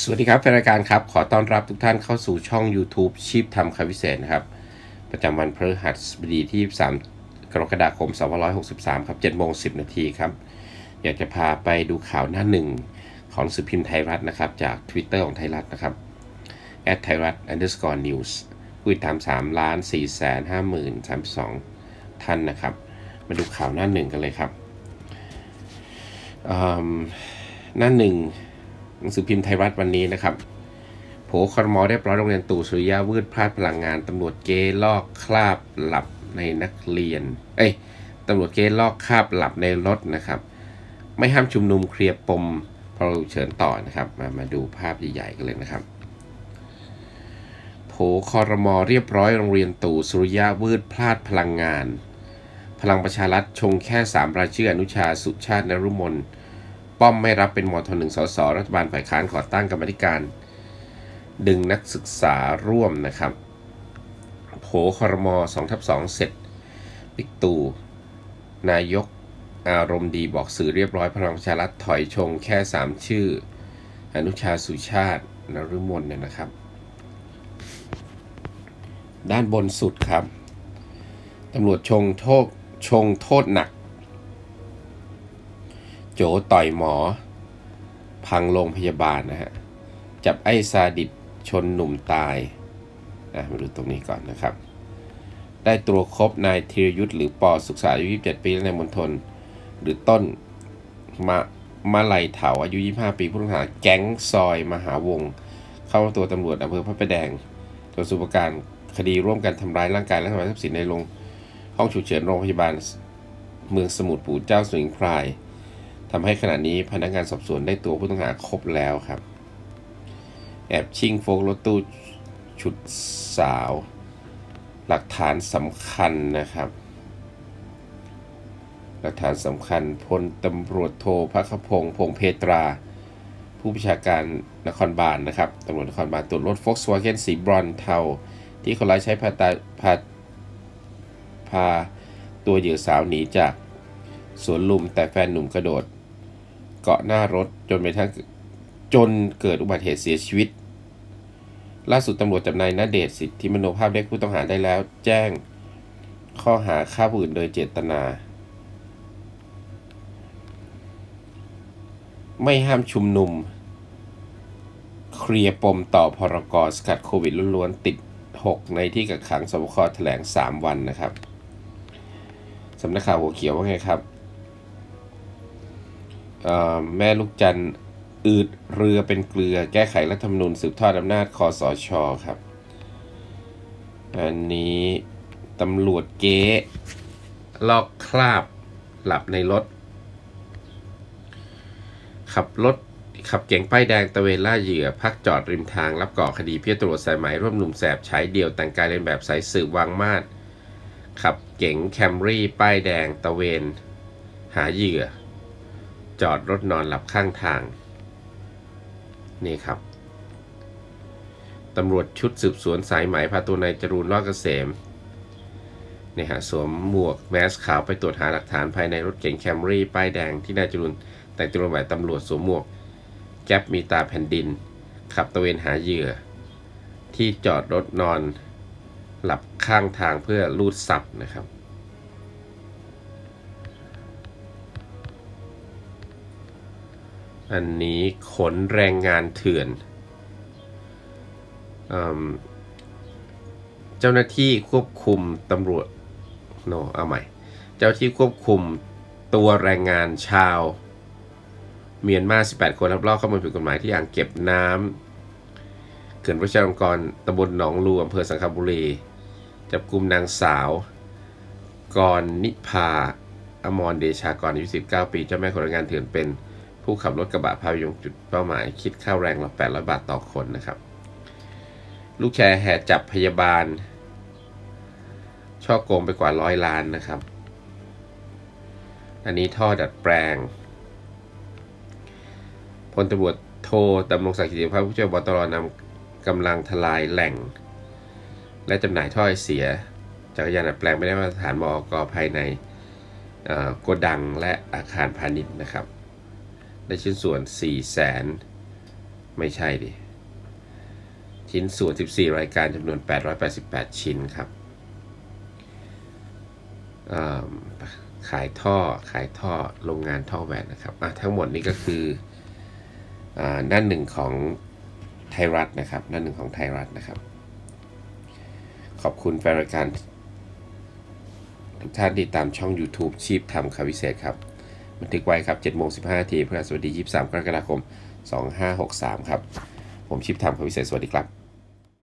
สวัสดีครับแฟนรายการครับ ขอต้อนรับทุกท่านเข้าสู่ช่อง YouTube ชีพทำคำพิเศษนะครับ ประจำวันพฤหัสบดีที่ 3 กรกฎาคม 2563 ครับ7โมง10 นาทีครับ อยากจะพาไปดูข่าวหน้าหนึ่งของสือพิมพ์ไทยรัฐนะครับ จาก Twitter ของไทยรัฐนะครับ at ไทยรัฐ underscore news ผู้ติดตาม3ล้าน4แสน5หมื่น32 ท่านนะครับ มาดูข่าวหน้าหนึ่งกันเลยครับหน้าหนึ่ง หนังสือพิมพ์ไทยรัฐวันนี้นะครับโผคอรมอเรียบร้อยโรงเรียนตู่สุริยะวืดพลาดพลังงานตำรวจเกลอกคราบหลับในนักเรียน เอ้ยตำรวจเกลอกคราบหลับในรถนะครับ ไม่ห้ามชุมนุมเคลียร์ปมพอเฉินต่อนะครับ มามาดูภาพใหญ่ๆกันเลยนะครับโผคอรมอเรียบร้อยโรงเรียนตู่สุริยะวืดพลาดพลังงาน พลังประชารัฐชงแค่สามรายชื่ออนุชาสุชาตินรุมน ป้อมไม่รับเป็นมทหนึ่งสสรัฐบาลฝ่ายค้านขอตั้งกรรมธิการ ดึงนักศึกษาร่วมนะครับโผคอรมอ2ทับ2เสร็จปิกตู่นายกอารมณ์ดีบอกสื่อเรียบร้อยพลังประชารัฐถอยชงแค่ 3 ชื่อ อนุชาสุชาตินรุมนเนี่ยนะครับ ด้านบนสุดครับตำรวจชงโทษชงโทษหนัก จต่อยหมอ พังโรงพยาบาลนะฮะ จับไอ้ซาดิสชนหนุ่มตายนะมาดูตรงนี้ก่อนนะครับ ได้ตัวครบนายธีรยุทธ์หรือปอศึกษาอายุ 27 ปีและนายมณฑลหรือต้นมามาลัยเถาอายุ 25 ปีผู้ต้องหาแก๊งซอยมหาวง เข้าตัวตำรวจอำเภอพระประแดงตัวสุปการคดีร่วมกันทำร้ายร่างกายและทำลายทรัพย์สินในโรงห้องฉุกเฉินโรงพยาบาลเมืองสมุทรปู่เจ้าสมิงพราย ทำให้ขณะนี้พนักงานสอบสวนได้ตัวผู้ต้องหาครบแล้วครับ แอบชิงโฟกรถตู้ชุดสาว หลักฐานสำคัญนะครับ หลักฐานสำคัญพลตำรวจโทพักขพงศ์พงเพตรา ผู้บัญชาการนครบาลนะครับตำรวจนครบาลตรวจรถ Volkswagen สีบรอนเทา ที่คนร้ายใช้พาตาพาพาตัวเหยื่อสาวหนีจากสวนลุมแต่แฟนหนุ่มกระโดด เกาะหน้ารถจนไปทั้งจนเกิดอุบัติเหตุเสียชีวิต ล่าสุดตำรวจจับนายณเดชสิทธิมโนภาพเด็กผู้ต้องหาได้แล้ว แจ้งข้อหาฆ่าผู้อื่นโดยเจตนา ไม่ห้ามชุมนุม เคลียร์ปมต่อพรกสกัดโควิดล้วนๆติด 6 ในที่กักขังสบคแถลง 3 วันนะครับสำนักข่าวหัวเขียวว่าไงครับ แม่ลูกจันอืดเรือเป็นเกลือแก้ไขรัฐธรรมนูญสืบทอดอำนาจคอสชครับ อันนี้ตำรวจเก๊ลอกคราบหลับในรถ ขับรถขับเก๋งป้ายแดงตะเวนล่าเหยื่อ พักจอดริมทาง รับก่อคดีเพี้ยตำรวจสายไหมร่วมหนุ่มแสบใช้เดี่ยวแต่งกายเลียนแบบสายสืบวางมาดขับเก๋งแคมรี่ป้ายแดงตะเวน หาเหยื่อ จอดรถนอนหลับข้างทาง นี่ครับตำรวจชุดสืบสวนสายไหมพาตัวนายจรูนรอดเกษมนี่ฮะสวมหมวกแมสขาวไปตรวจหาหลักฐานภายในรถเก๋งแคมรี่ป้ายแดงที่นายจรูนแต่งตัวหมายตำรวจสวมหมวกแก๊ปมีตาแผ่นดิน ขับตะเวนหาเหยื่อ ที่จอดรถนอน หลับข้างทางเพื่อลูดซับนะครับ อันนี้ขนแรงงานเถื่อนเอเจ้าหน้าที่ควบคุมตำรวจโนเอาใหม่ เจ้าที่ควบคุมตัวแรงงานชาว เมียนมา 18 คนรับลอบเข้ามาผิดกฎหมายที่อ่างเก็บน้ำเขื่อนประชาลงกรตำบลหนองลูอำเภอสังขบุรี จับกลุ่มนางสาวกรนิพาอมรเดชากรอายุ19 ปี เจ้าแม่คนแรงงานเถื่อนเป็น ผู้ขับรถกระบะพาไปยังจุดเป้าหมาย คิดค่าแรงละ800 บาทต่อคนนะครับ ลูกแชร์แห่จับพยาบาล ช่อโกงไปกว่าร้อยล้านนะครับ อันนี้ท่อดัดแปลงพลตำรวจโทดำรงศักดิ์กิติภาพผู้ช่วยบตรนำกำลังทลายแหล่ง และจำหน่ายถ้อยเสียจักรยานดัดแปลงไม่ได้มาตรฐานมอกภายในโกดังและอาคารพาณิชย์นะครับ ในชิ้นส่วน 4 0 0แสนไม่ใช่ดิ ชิ้นส่วน 14 รายการจำนวน 888 ชิ้นครับ ขายท่อขายท่อโรงงานท่อแหวนนะครับอะทั้งหมดนี้ก็คืออาหน้าหนึ่งของไทยรัฐนะครับหน้านหนึ่งของไทยรัฐนะครับ ขอบคุณแฟนรายการทุกท่านที่ตามช่อง YouTube ชีพทำข่าวิเศษครับ บันทึกไว้ครับ7โมงสิบห้าทีพฤหัสบดี 23 กรกฎาคม 2563 ครับ ผมชิปทำคำวิเศษสวัสดีครับ